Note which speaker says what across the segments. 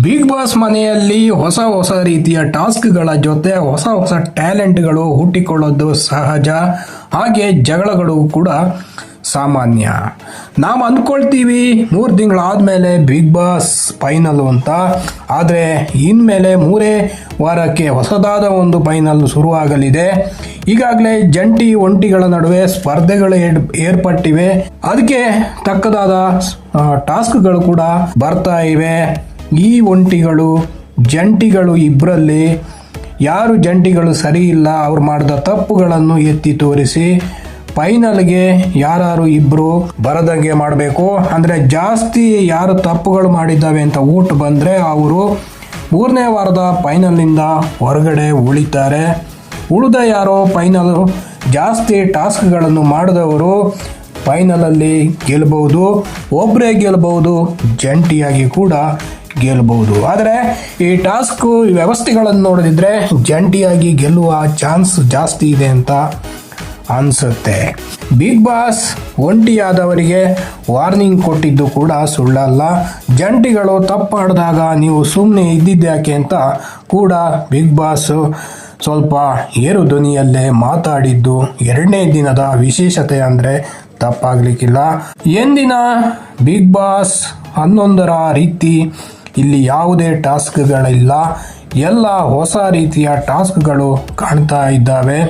Speaker 1: Big boss ಮನೆಯಲ್ಲಿ ಹೊಸ ಹೊಸ ರೀತಿಯ ಟಾಸ್ಕ್ಗಳ ಜೊತೆ ಹೊಸ ಹೊಸ ಟ್ಯಾಲೆಂಟ್ಗಳು ಹುಟ್ಟಿಕೊಳ್ಳೋದು ಸಹಜ. ಹಾಗೆ ಜಗಳಗಳು ಕೂಡ ಸಾಮಾನ್ಯ. ನಾವು ಅಂದ್ಕೊಳ್ತೀವಿ ಮೂರು ತಿಂಗಳಾದಮೇಲೆ ಬಿಗ್ ಬಾಸ್ ಫೈನಲ್ ಅಂತ. ಆದರೆ ಇನ್ಮೇಲೆ ಮೂರೇ ವಾರಕ್ಕೆ ಹೊಸದಾದ ಒಂದು ಫೈನಲ್ ಶುರುವಾಗಲಿದೆ. ಈಗಾಗಲೇ ಜಂಟಿ ಒಂಟಿಗಳ ನಡುವೆ ಸ್ಪರ್ಧೆಗಳು ಏರ್- ಏರ್ಪಟ್ಟಿವೆ. ಅದಕ್ಕೆ ತಕ್ಕದಾದ ಟಾಸ್ಕ್ಗಳು ಕೂಡ ಬರ್ತಾ ಇವೆ. ಈ ಒಂಟಿಗಳು ಜಂಟಿಗಳು ಇಬ್ಬರಲ್ಲಿ ಯಾರು ಜಂಟಿಗಳು ಸರಿ ಇಲ್ಲ ಅವ್ರು ಮಾಡಿದ ತಪ್ಪುಗಳನ್ನು ಎತ್ತಿ ತೋರಿಸಿ ಫೈನಲ್ಗೆ ಯಾರು ಇಬ್ಬರು ಬರದಂಗೆ ಮಾಡಬೇಕು. ಅಂದರೆ ಜಾಸ್ತಿ ಯಾರು ತಪ್ಪುಗಳು ಮಾಡಿದ್ದಾವೆ ಅಂತ ಊಟ ಬಂದರೆ ಅವರು ಮೂರನೇ ವಾರದ ಫೈನಲ್ನಿಂದ ಹೊರಗಡೆ ಉಳಿತಾರೆ. ಉಳಿದ ಯಾರೋ ಫೈನಲ್ ಜಾಸ್ತಿ ಟಾಸ್ಕ್ಗಳನ್ನು ಮಾಡಿದವರು ಫೈನಲಲ್ಲಿ ಗೆಲ್ಲಬಹುದು ಒಬ್ಬರೇ ಗೆಲ್ಲಬಹುದು ಜಂಟಿಯಾಗಿ ಕೂಡ ಗೆಲ್ಲಬಹುದು. ಆದರೆ ಈ ಟಾಸ್ಕ್ ವ್ಯವಸ್ಥೆಗಳನ್ನು ನೋಡಿದ್ರೆ ಜಂಟಿಯಾಗಿ ಗೆಲ್ಲುವ ಚಾನ್ಸ್ ಜಾಸ್ತಿ ಇದೆ ಅಂತ ಅನ್ಸುತ್ತೆ. ಬಿಗ್ ಬಾಸ್ ಒಂಟಿಯಾದವರಿಗೆ ವಾರ್ನಿಂಗ್ ಕೊಟ್ಟಿದ್ದು ಕೂಡ ಸುಳ್ಳಲ್ಲ ಜಂಟಿಗಳು ತಪ್ಪು ಮಾಡಿದಾಗ ನೀವು ಸುಮ್ಮನೆ ಇದ್ದಿದ್ದ್ಯಾಕೆ ಅಂತ ಕೂಡ ಬಿಗ್ ಬಾಸ್ ಸ್ವಲ್ಪ ಏರು ಧ್ವನಿಯಲ್ಲೇ ಮಾತಾಡಿದ್ದು. ಎರಡನೇ ದಿನದ ವಿಶೇಷತೆ ಅಂದರೆ ತಪ್ಪಾಗ್ಲಿಕ್ಕಿಲ್ಲ. ಎಂದಿನ ಬಿಗ್ ಬಾಸ್ ಹನ್ನೊಂದರ ರೀತಿ ಇಲ್ಲಿ ಯಾವುದೇ ಟಾಸ್ಕ್ಗಳಿಲ್ಲ. ಎಲ್ಲ ಹೊಸ ರೀತಿಯ ಟಾಸ್ಕ್ಗಳು ಕಾಣ್ತಾ ಇದ್ದಾವೆ.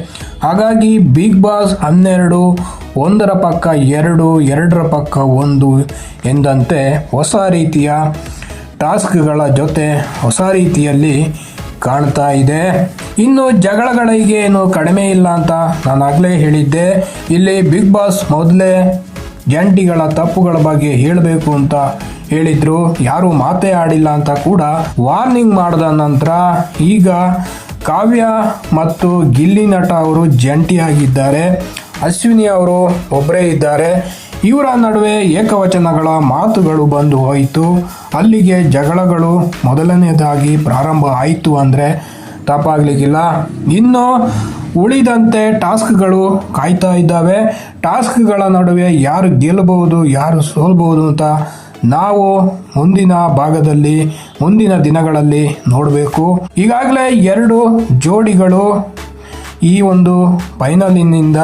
Speaker 1: ಹಾಗಾಗಿ ಬಿಗ್ ಬಾಸ್ ಹನ್ನೆರಡು, ಒಂದರ ಪಕ್ಕ ಎರಡು, ಎರಡರ ಪಕ್ಕ ಒಂದು ಎಂದಂತೆ ಹೊಸ ರೀತಿಯ ಟಾಸ್ಕ್ಗಳ ಜೊತೆ ಹೊಸ ರೀತಿಯಲ್ಲಿ ಕಾಣ್ತಾ ಇದೆ. ಇನ್ನು ಜಗಳಗಳಿಗೆ ಏನು ಕಡಿಮೆ ಇಲ್ಲ ಅಂತ ನಾನು ಆಗಲೇ ಹೇಳಿದ್ದೆ. ಇಲ್ಲಿ ಬಿಗ್ ಬಾಸ್ ಮೊದಲೇ ಜಂಟಿಗಳ ತಪ್ಪುಗಳ ಬಗ್ಗೆ ಹೇಳಬೇಕು ಅಂತ ಹೇಳಿದ್ರು, ಯಾರು ಮಾತೇ ಆಡಿಲ್ಲ ಅಂತ ಕೂಡ ವಾರ್ನಿಂಗ್ ಮಾಡಿದ ನಂತರ ಈಗ ಕಾವ್ಯ ಮತ್ತು ಗಿಲ್ಲಿ ನಟ ಅವರು ಜಂಟಿಯಾಗಿದ್ದಾರೆ. ಅಶ್ವಿನಿ ಅವರು ಒಬ್ಬರೇ ಇದ್ದಾರೆ. ಇವರ ನಡುವೆ ಏಕವಚನಗಳ ಮಾತುಗಳು ಬಂದು ಹೋಯಿತು. ಅಲ್ಲಿಗೆ ಜಗಳಗಳು ಮೊದಲನೇದಾಗಿ ಪ್ರಾರಂಭ ಆಯಿತು ಅಂದರೆ ತಪ್ಪಾಗ್ಲಿಕ್ಕಿಲ್ಲ. ಇನ್ನು ಉಳಿದಂತೆ ಟಾಸ್ಕ್ಗಳು ಕಾಯ್ತಾ ಇದ್ದಾವೆ. ಟಾಸ್ಕ್ಗಳ ನಡುವೆ ಯಾರು ಗೆಲ್ಲಬಹುದು, ಯಾರು ಸೋಲ್ಬಹುದು ಅಂತ ನಾವು ಮುಂದಿನ ಭಾಗದಲ್ಲಿ, ಮುಂದಿನ ದಿನಗಳಲ್ಲಿ ನೋಡಬೇಕು. ಈಗಾಗಲೇ ಎರಡು ಜೋಡಿಗಳು ಈ ಒಂದು ಫೈನಲಿನಿಂದ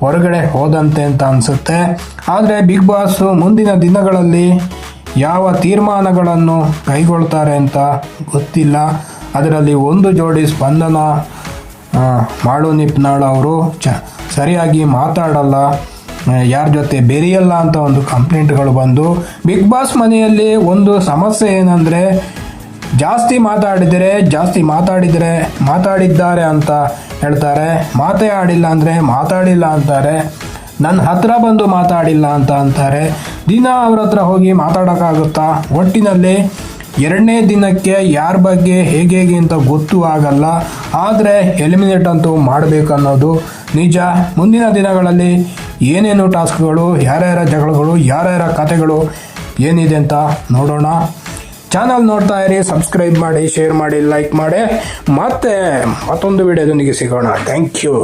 Speaker 1: ಹೊರಗಡೆ ಹೋದಂತೆ ಅಂತ ಅನಿಸುತ್ತೆ. ಆದರೆ ಬಿಗ್ ಬಾಸ್ ಮುಂದಿನ ದಿನಗಳಲ್ಲಿ ಯಾವ ತೀರ್ಮಾನಗಳನ್ನು ಕೈಗೊಳ್ತಾರೆ ಅಂತ ಗೊತ್ತಿಲ್ಲ. ಅದರಲ್ಲಿ ಒಂದು ಜೋಡಿ ಸ್ಪಂದನ ಮಾಡು ನಿಪ್ನಾಳ್ ಅವರು. ಚ ಸರಿಯಾಗಿ ಮಾತಾಡಲ್ಲ. ಯಾರ ಜೊತೆ ಬೆರೆಯಲ್ಲ ಅಂತ ಒಂದು ಕಂಪ್ಲೇಂಟ್ಗಳು ಬಂದು ಬಿಗ್ ಬಾಸ್ ಮನೆಯಲ್ಲಿ ಒಂದು ಸಮಸ್ಯೆ ಏನಂದರೆ ಜಾಸ್ತಿ ಮಾತಾಡಿದರೆ ಜಾಸ್ತಿ ಮಾತಾಡಿದರೆ ಮಾತಾಡಿದ್ದಾರೆ ಅಂತ ಹೇಳ್ತಾರೆ. ಮಾತೇ ಆಡಿಲ್ಲ ಅಂದರೆ ಮಾತಾಡಿಲ್ಲ ಅಂತಾರೆ. ನನ್ನ ಹತ್ರ ಬಂದು ಮಾತಾಡಿಲ್ಲ ಅಂತ ಅಂತಾರೆ. ದಿನ ಅವ್ರ ಹತ್ರ ಹೋಗಿ ಮಾತಾಡೋಕ್ಕಾಗುತ್ತಾ? ಒಟ್ಟಿನಲ್ಲಿ ಎರಡನೇ ದಿನಕ್ಕೆ ಯಾರ ಬಗ್ಗೆ ಹೇಗೆ ಹೇಗೆ ಅಂತ ಗೊತ್ತು ಆಗಲ್ಲ, ಆದರೆ ಎಲಿಮಿನೇಟ್ ಅಂತೂ ಮಾಡಬೇಕನ್ನೋದು ನಿಜ. ಮುಂದಿನ ದಿನಗಳಲ್ಲಿ ಏನೇನು ಟಾಸ್ಕ್ಗಳು, ಯಾರ್ಯಾರ ಜಗಳಗಳು, ಯಾರ್ಯಾರ ಕತೆಗಳು ಏನಿದೆ ಅಂತ ನೋಡೋಣ. ಚಾನಲ್ ನೋಡ್ತಾ ಇರಿ, ಸಬ್ಸ್ಕ್ರೈಬ್ ಮಾಡಿ, ಶೇರ್ ಮಾಡಿ, ಲೈಕ್ ಮಾಡಿ. ಮತ್ತೆ ಮತ್ತೊಂದು ವಿಡಿಯೋದೊಂದಿಗೆ ಸಿಗೋಣ. Thank you.